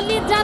Only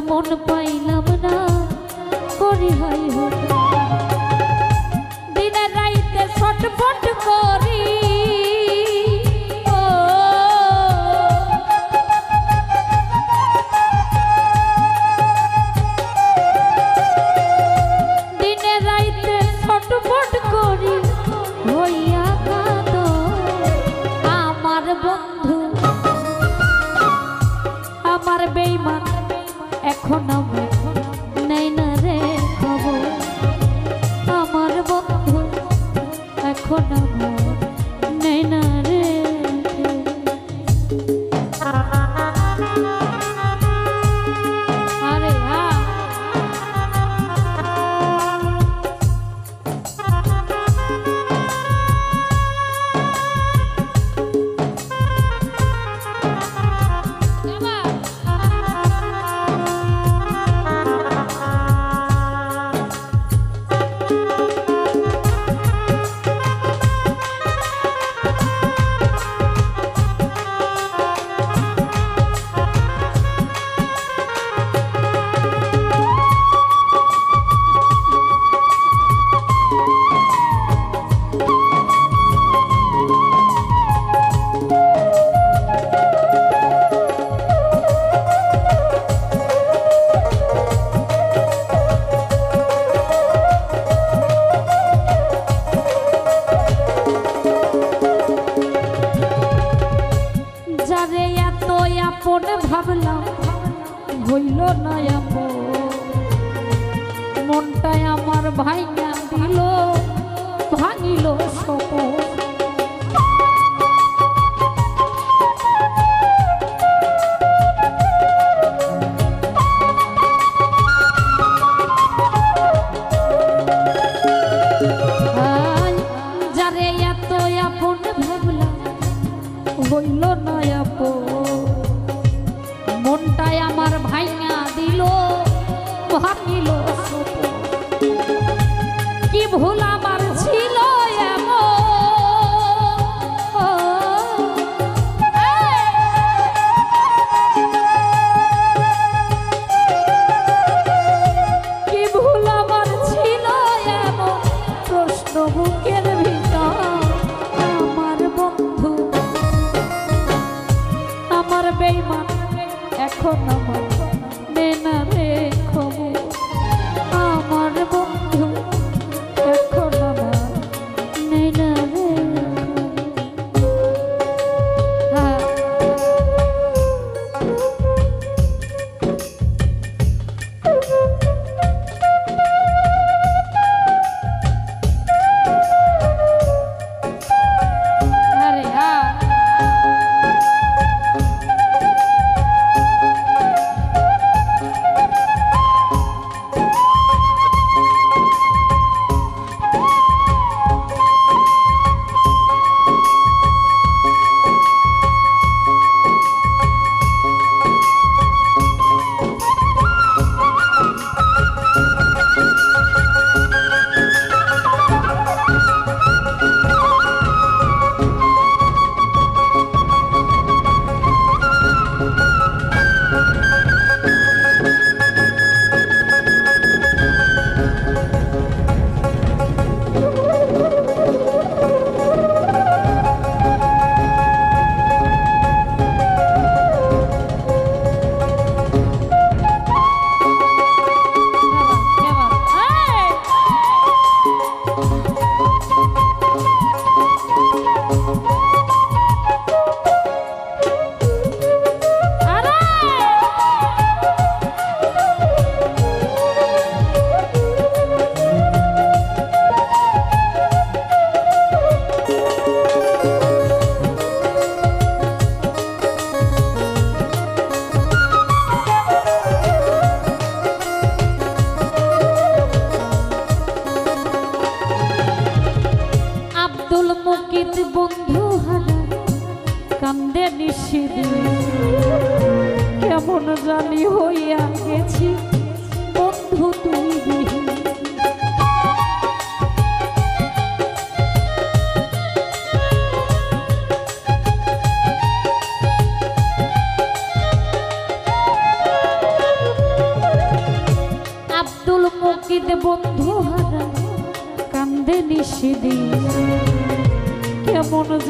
মন পাইলাম না করি হাই হঠাৎ দিন রাইতে ছটফট কর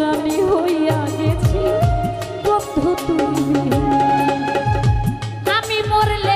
আমি হইয়া গেছি। বন্ধু তুমি। আমি মরলে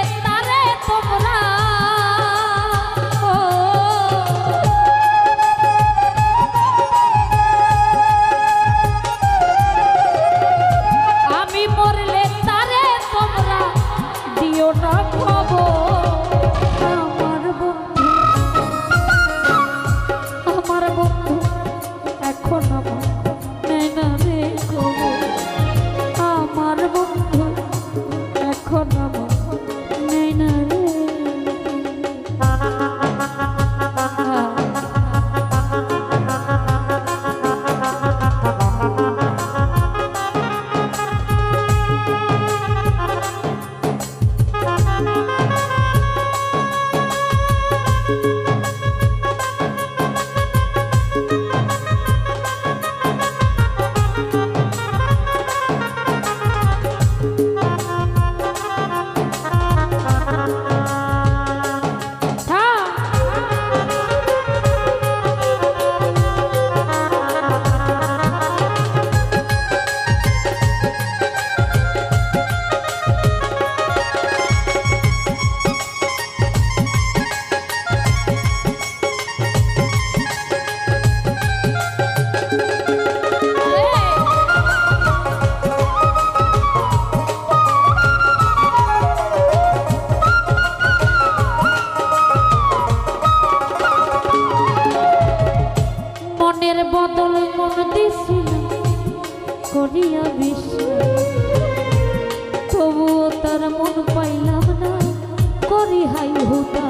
হাই হুতা।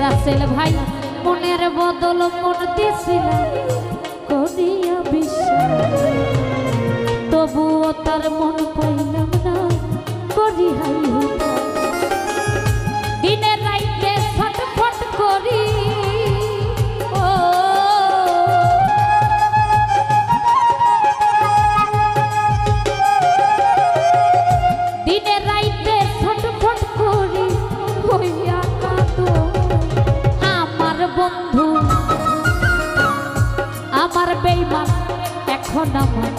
রাসেল ভাই, মনের বদল মন দিছিলাম করিয়া বিশ্বাস। তবুও তার মন পাইলাম না, করি হাই 知道